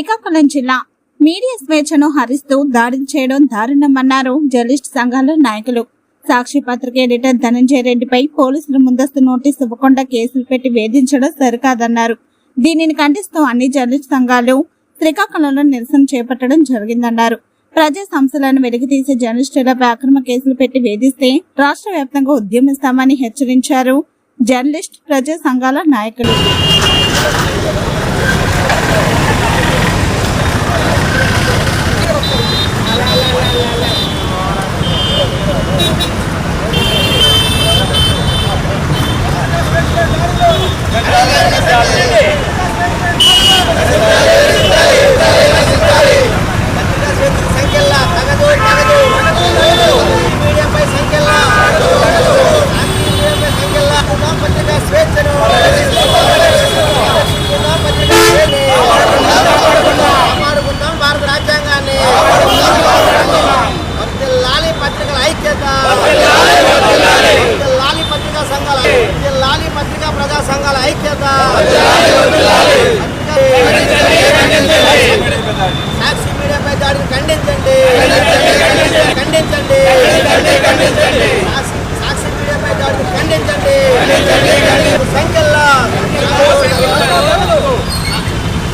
శ్రీకాకుళం జిల్లా మీడియా స్వేచ్ఛను హరిస్తూ దాడి చేయడం దారుణమన్నారు జర్నలిస్ట్ సంఘాల నాయకులు. సాక్షి పత్రిక ఎడిటర్ ధనంజయ రెడ్డిపై పోలీసులు ముందస్తు నోటీసు ఇవ్వకుండా కేసులు పెట్టి వేధించడం సరికాదన్నారు. దీనిని ఖండిస్తూ అన్ని జర్నలిస్ట్ సంఘాలు శ్రీకాకుళంలో నిరసన చేపట్టడం జరిగిందన్నారు. ప్రజా సంస్థలను వెలికితీసే జర్నలిస్టులపై అక్రమ కేసులు పెట్టి వేధిస్తే రాష్ట్ర వ్యాప్తంగా ఉద్యమిస్తామని హెచ్చరించారు జర్నలిస్ట్ ప్రజా సంఘాల నాయకులు సంఖ్యల తగదు తగదు మీడియాపై సంఖ్యల మీడియాపై సంఖ్యల పత్రికా స్వేచ్ఛను పత్రికా స్వేచ్ఛని కాపాడుకుందాం భారత రాజ్యాంగాన్ని లాలి పత్రికల ఐక్యత లాలి పత్రికా సంఘాల లాలి పత్రికా ప్రజా సంఘాల ఐక్యత. సాక్షి మీడియాపై దాడిని ఖండించండి. ఖండించండి. సాక్షి- మీడియాపై దాడిని ఖండించండి. సంఖ్యల్లో.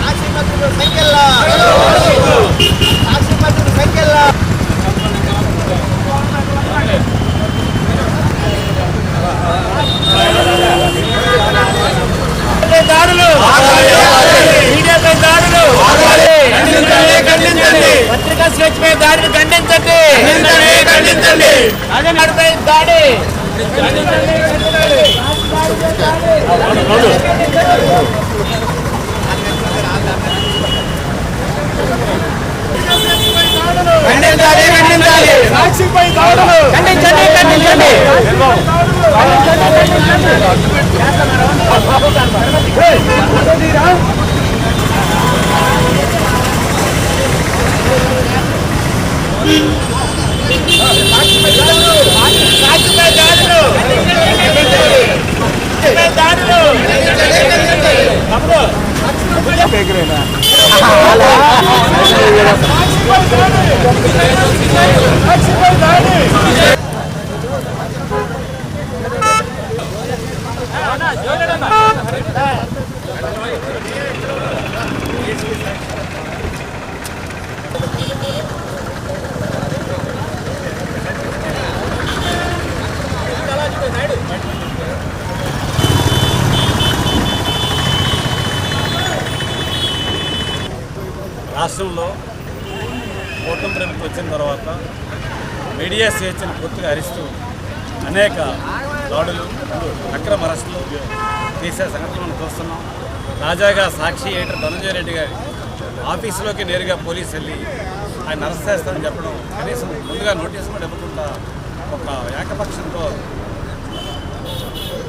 సాక్షి మంత్రులు సంఖ్యల్లో సాక్షి పత్రికల సంఖ్యల్లో దాడులు మీడియాపై దాడులు పత్రికా స్వేచ్ఛపై దాడిని ఖండించండి ఖండించండి అదే దాడి. ఖండించాలి ఖండించాలి. సాక్షిపై దాడులు ఖండించండి ఖండించండి. సాక్షిపై దాడులు సాక్షిపై వచ్చిన తర్వాత మీడియా స్వేచ్ఛను పూర్తిగా హరిస్తూ అనేక దాడులు అక్రమ అరెస్టులు చేసే సంఘటనలు చూస్తున్నాం. తాజాగా సాక్షి ఏటర్ ధనంజయ రెడ్డి గారి ఆఫీసులోకి నేరుగా పోలీసు వెళ్ళి ఆయన అరెస్ట్ చేస్తారని చెప్పడం కనీసం ముందుగా నోటీస్ కూడా ఇవ్వకుండా ఒక ఏకపక్షంతో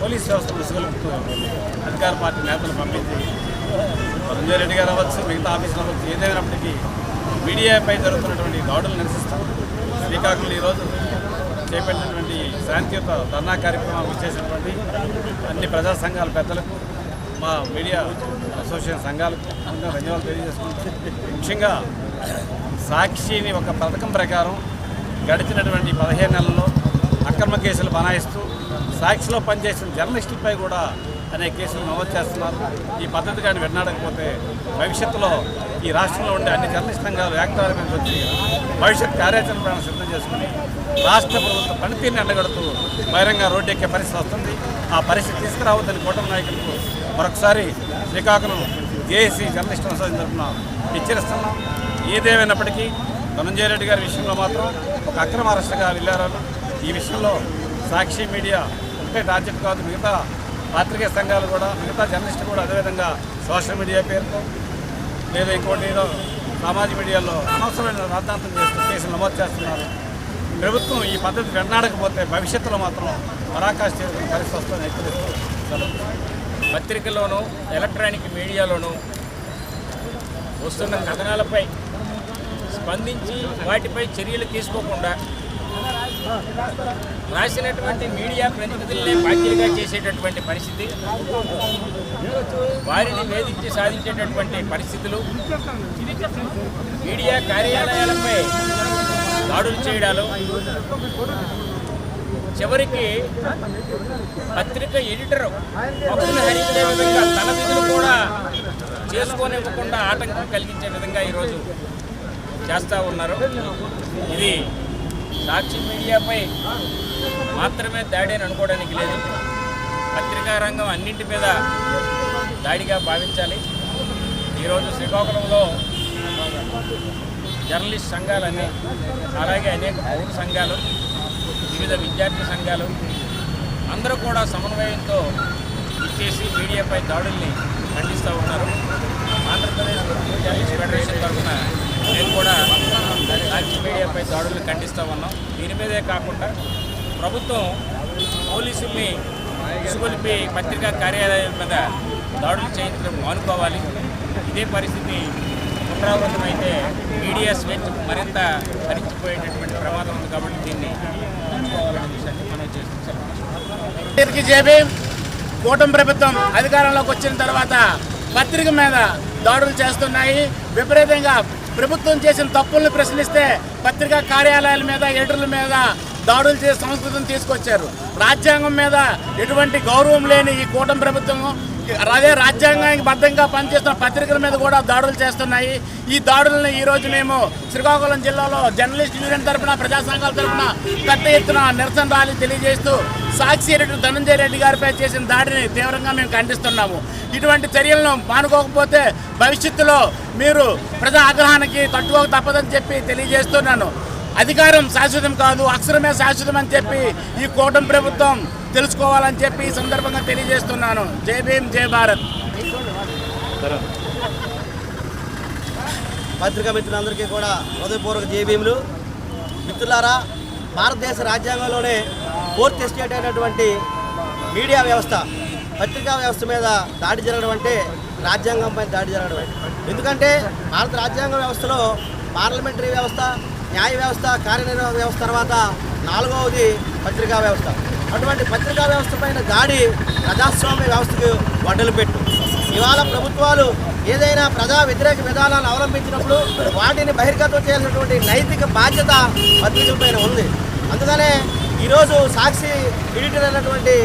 పోలీస్ వ్యవస్థ ముసుగులుపుతూ అధికార పార్టీ నేతలు పంపించి ధనంజయ రెడ్డి గారు అవ్వచ్చు మిగతా ఆఫీసులు అవ్వచ్చు ఏదైనప్పటికీ మీడియాపై జరుగుతున్నటువంటి దాడులు నిరసిస్తూ. శ్రీకాకుళం ఈరోజు చేపట్టినటువంటి శాంతియుత ధర్నా కార్యక్రమం చేసినటువంటి అన్ని ప్రజా సంఘాల పెద్దలకు మా మీడియా అసోసియేషన్ సంఘాలకు అందరూ ధన్యవాదాలు తెలియజేసుకుంటూ ముఖ్యంగా సాక్షిని ఒక పథకం ప్రకారం గడిచినటువంటి పదిహేను నెలల్లో అక్రమ కేసులు బనాయిస్తూ సాక్షిలో పనిచేసిన జర్నలిస్టులపై కూడా అనే కేసులు నమోదు చేస్తున్నారు. ఈ పద్ధతి కానీ వినడకపోతే భవిష్యత్తులో ఈ రాష్ట్రంలో ఉండే అన్ని జర్నలిస్ట్ సంఘాలు మీద వచ్చి భవిష్యత్ కార్యాచరణ ప్రణాళిక సిద్ధం చేసుకుని రాష్ట్ర ప్రభుత్వ పనితీరుని ఎండగడుతూ బహిరంగ రోడ్డు ఎక్కే పరిస్థితి వస్తుంది. ఆ పరిస్థితి తీసుకురావద్దని కూటమి నాయకులకు మరొకసారి శ్రీకాకుళం జేఏసీ జర్నలిస్ట్ అసోసియేషన్ తరఫున హెచ్చరిస్తున్నాం. ఏదేమైనప్పటికీ ధనంజయ రెడ్డి గారి విషయంలో మాత్రం ఒక అక్రమ అరెస్టుగా వెళ్ళారు. ఈ విషయంలో సాక్షి మీడియా ఒకటే టార్గెట్ కాదు మిగతా పాత్రికేయ సంఘాలు కూడా మిగతా జర్నలిస్టులు కూడా అదేవిధంగా సోషల్ మీడియా పేరుతో లేదా ఇంకోటి సామాజిక మీడియాలో అనవసరమైన రాద్ధాంతం చేస్తూ కేసులు నమోదు చేస్తున్నారు. ప్రభుత్వం ఈ పద్ధతి వెన్నాడకపోతే భవిష్యత్తులో మాత్రం పరాకాశ చేసుకునే పరిస్థితి వస్తుందని హెచ్చరిస్తూ పత్రికల్లోనూ ఎలక్ట్రానిక్ మీడియాలోనూ వస్తున్న కథనాలపై స్పందించి వాటిపై చర్యలు తీసుకోకుండా రాసినటువంటి మీడియా ప్రతినిధులనే బాధ్యులుగా చేసేటటువంటి పరిస్థితి. వారిని వేధించి సాధించేటటువంటి పరిస్థితులు. మీడియా కార్యాలయాలపై దాడులు చేయడాలు. చివరికి పత్రిక ఎడిటర్ హక్కును హరించే విధంగా తన విధులు కూడా చేసుకోనివ్వకుండా ఆటంకం కలిగించే విధంగా ఈరోజు చేస్తూ ఉన్నారు. ఇది సాక్షి మీడియాపై మాత్రమే దాడి అని అనుకోవడానికి లేదు. పత్రికా రంగం అన్నింటి మీద దాడిగా భావించాలి. ఈరోజు శ్రీకాకుళంలో జర్నలిస్ట్ సంఘాలన్నీ అలాగే అనేక పౌర సంఘాలు వివిధ విద్యార్థి సంఘాలు అందరూ కూడా సమన్వయంతో ఇచ్చేసి మీడియాపై దాడుల్ని ఖండిస్తూ ఉన్నారు ఆంధ్రప్రదేశ్ జర్నలిస్ట్ ఫెడరేషన్ తరఫున నేను కూడా సాక్షి మీడియాపై దాడులను ఖండిస్తూ ఉన్నాం. దీని మీదే కాకుండా ప్రభుత్వం పోలీసుల్ని ఇసుగొలిపి పత్రికా కార్యాలయం మీద దాడులు చేయించడం మానుకోవాలి. ఇదే పరిస్థితి పునరావృతమైతే మీడియా స్వేచ్ఛ మరింత హరించిపోయేటటువంటి ప్రమాదం ఉంది కాబట్టి దీన్ని మనం జేబీ కూటమి ప్రభుత్వం అధికారంలోకి వచ్చిన తర్వాత పత్రిక మీద దాడులు చేస్తున్నాయి. విపరీతంగా ప్రభుత్వం చేసిన తప్పులను ప్రశ్నిస్తే పత్రికా కార్యాలయాల మీద ఎడిటర్ల మీద దాడులు చేసి సంస్కృతిని తీసుకొచ్చారు. రాజ్యాంగం మీద ఎటువంటి గౌరవం లేని ఈ కూటమి ప్రభుత్వం అదే రాజ్యాంగానికి బద్ధంగా పనిచేస్తున్న పత్రికల మీద కూడా దాడులు చేస్తున్నాయి. ఈ దాడులను ఈ రోజు మేము శ్రీకాకుళం జిల్లాలో జర్నలిస్ట్ యూనియన్ తరఫున ప్రజా సంఘాల తరఫున పెద్ద ఎత్తున నిరసన ర్యాలీ తెలియజేస్తూ సాక్షి రెడ్డి ధనంజయ రెడ్డి గారిపై చేసిన దాడిని తీవ్రంగా మేము ఖండిస్తున్నాము. ఇటువంటి చర్యలను మానుకోకపోతే భవిష్యత్తులో మీరు ప్రజా ఆగ్రహానికి తట్టుకోక తప్పదని చెప్పి తెలియజేస్తున్నాను. అధికారం శాశ్వతం కాదు అక్షరమే శాశ్వతం అని చెప్పి ఈ కూటమి ప్రభుత్వం తెలుసుకోవాలని చెప్పి ఈ సందర్భంగా తెలియజేస్తున్నాను. జై భీమ్ జై భారత్. పత్రికా మిత్రులందరికీ కూడా హృదయపూర్వక జేబీములు మిత్రులారా భారతదేశ రాజ్యాంగంలోనే ఫోర్త్ ఎస్టేట్ అయినటువంటి మీడియా వ్యవస్థ పత్రికా వ్యవస్థ మీద దాడి జరగడం అంటే రాజ్యాంగంపై దాడి జరగడం. ఎందుకంటే భారత రాజ్యాంగ వ్యవస్థలో పార్లమెంటరీ వ్యవస్థ న్యాయ వ్యవస్థ కార్యనిర్వాహక వ్యవస్థ తర్వాత నాలుగవది పత్రికా వ్యవస్థ. అటువంటి పత్రికా వ్యవస్థ పైన దాడి ప్రజాస్వామ్య వ్యవస్థకు వడ్డలు పెట్టు. ఇవాళ ప్రభుత్వాలు ఏదైనా ప్రజా వ్యతిరేక విధానాలను అవలంబించినప్పుడు వాటిని బహిర్గతం చేయాల్సినటువంటి నైతిక బాధ్యత పత్రికలపైన ఉంది. అందుకనే ఈరోజు సాక్షి ఎడిటర్ అయినటువంటి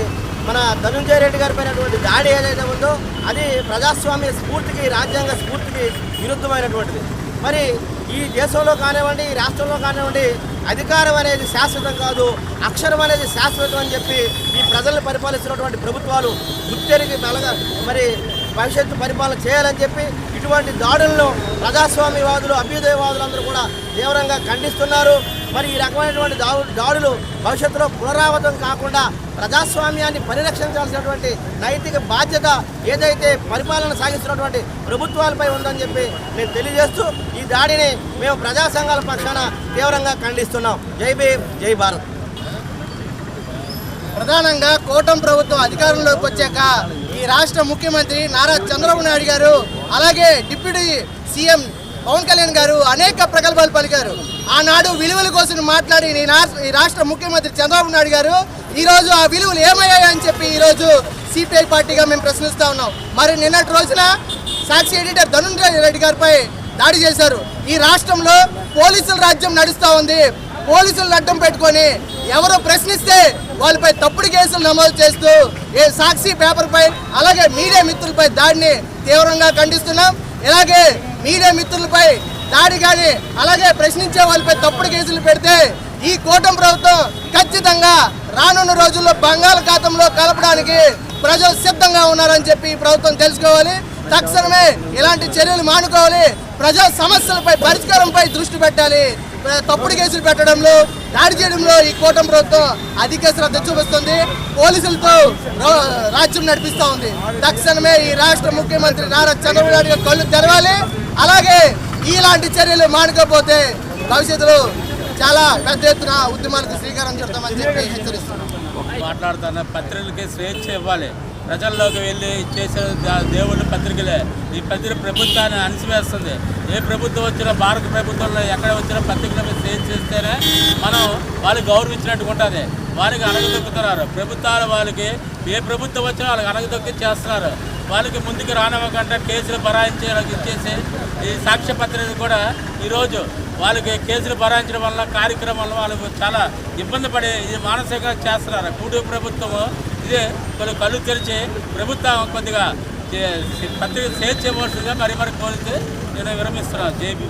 మన ధనుంజయ రెడ్డి గారి పైనటువంటి దాడి ఏదైతే ఉందో అది ప్రజాస్వామ్య స్ఫూర్తికి రాజ్యాంగ స్ఫూర్తికి విరుద్ధమైనటువంటిది. మరి ఈ దేశంలో కానివ్వండి ఈ రాష్ట్రంలో కానివ్వండి అధికారం అనేది శాశ్వతం కాదు అక్షరం అనేది శాశ్వతం అని చెప్పి ఈ ప్రజలను పరిపాలిస్తున్నటువంటి ప్రభుత్వాలు గుర్తెరిగి మెలగ మరి భవిష్యత్తు పరిపాలన చేయాలని చెప్పి ఇటువంటి దాడులను ప్రజాస్వామ్యవాదులు అభ్యుదయవాదులు అందరూ కూడా తీవ్రంగా ఖండిస్తున్నారు. మరి ఈ రకమైనటువంటి దాడులు భవిష్యత్తులో పునరావృతం కాకుండా ప్రజాస్వామ్యాన్ని పరిరక్షించాల్సినటువంటి నైతిక బాధ్యత ఏదైతే పరిపాలన సాగిస్తున్నటువంటి ప్రభుత్వాలపై ఉందని చెప్పి మేము తెలియజేస్తూ ఈ దాడిని మేము ప్రజా సంఘాల పక్షాన తీవ్రంగా ఖండిస్తున్నాం. జై భీమ్ జై భారత్. ప్రధానంగా కూటమి ప్రభుత్వం అధికారంలోకి వచ్చాక ఈ రాష్ట్ర ముఖ్యమంత్రి నారా చంద్రబాబు నాయుడు గారు అలాగే డిప్యూటీ సీఎం పవన్ కళ్యాణ్ గారు అనేక ప్రగల్భాలు పలికారు. ఆనాడు విలువల కోసం మాట్లాడి ఈ ఈ రాష్ట్ర ముఖ్యమంత్రి చంద్రబాబు నాయుడు గారు ఈ రోజు ఆ విలువలు ఏమయ్యాయి అని చెప్పి ఈరోజు సిపిఐ పార్టీగా మేము ప్రశ్నిస్తా ఉన్నాం. మరి నిన్నటి రోజున సాక్షి ఎడిటర్ ధనుంజయ రెడ్డి గారిపై దాడి చేశారు. ఈ రాష్ట్రంలో పోలీసుల రాజ్యం నడుస్తూ ఉంది. పోలీసులను అడ్డం పెట్టుకొని ఎవరు ప్రశ్నిస్తే వాళ్ళపై తప్పుడు కేసులు నమోదు చేస్తూ ఏ సాక్షి పేపర్పై అలాగే మీడియా మిత్రులపై దాడిని తీవ్రంగా ఖండిస్తున్నాం. ఇలాగే మీడియా మిత్రులపై దాడి కానీ అలాగే ప్రశ్నించే వాళ్ళపై తప్పుడు కేసులు పెడితే ఈ కూటమి ప్రభుత్వం ఖచ్చితంగా రానున్న రోజుల్లో బంగాళాఖాతంలో కలపడానికి ప్రజలు సిద్ధంగా ఉన్నారని చెప్పి ఈ ప్రభుత్వం తెలుసుకోవాలి. తక్షణమే ఇలాంటి చర్యలు మానుకోవాలి. ప్రజా సమస్యలపై పరిష్కారంపై దృష్టి పెట్టాలి. తప్పుడు కేసులు పెట్టడంలో దాడి చేయడంలో ఈ కూటమి ప్రభుత్వం అధిక శ్రద్ధ చూపిస్తుంది. పోలీసులతో రాజ్యం నడిపిస్తూ ఉంది. తక్షణమే ఈ రాష్ట్ర ముఖ్యమంత్రి నారా చంద్రబాబు నాయుడు గారు కళ్ళు తెరవాలి. అలాగే ఇలాంటి చర్యలు మానుకోకపోతే భవిష్యత్తులో చాలా పెద్ద ఎత్తున ఉద్యమాలకు శ్రీకారం చుడతామని చెప్పి హెచ్చరిస్తున్నాం. మాట్లాడుతున్న పత్రికలకి స్వేచ్ఛ ఇవ్వాలి. ప్రజల్లోకి వెళ్ళి చేసే దేవుళ్ళు పత్రికలే. ఈ పత్రిక ప్రభుత్వాన్ని అణిసివేస్తుంది ఏ ప్రభుత్వం వచ్చినా భారత ప్రభుత్వంలో ఎక్కడ వచ్చినా పత్రికల మీద సేల్ చేస్తేనే మనం వాళ్ళు గౌరవించినట్టుగా ఉంటుంది. వారికి అణగదొక్కుతున్నారు. ప్రభుత్వాలు వాళ్ళకి ఏ ప్రభుత్వం వచ్చినా వాళ్ళకి అణగదొక్కి చేస్తున్నారు. వాళ్ళకి ముందుకు రానివ్వకుండా కేసులు బరాయించి ఇచ్చేసి ఈ సాక్ష్య పత్రిక కూడా ఈరోజు వాళ్ళకి కేసులు బరాయించడం వల్ల కార్యక్రమాల వాళ్ళకు చాలా ఇబ్బంది పడి ఇది మానసికంగా చేస్తున్నారు. కూడి ప్రభుత్వం ఇదే కొన్ని కళ్ళు తెరిచి ప్రభుత్వం కొద్దిగా చే- పత్రిక సేల్ చేయవలసిందిగా మరి మరి కోరితే నేను విరమిస్తున్నాను. జేబీ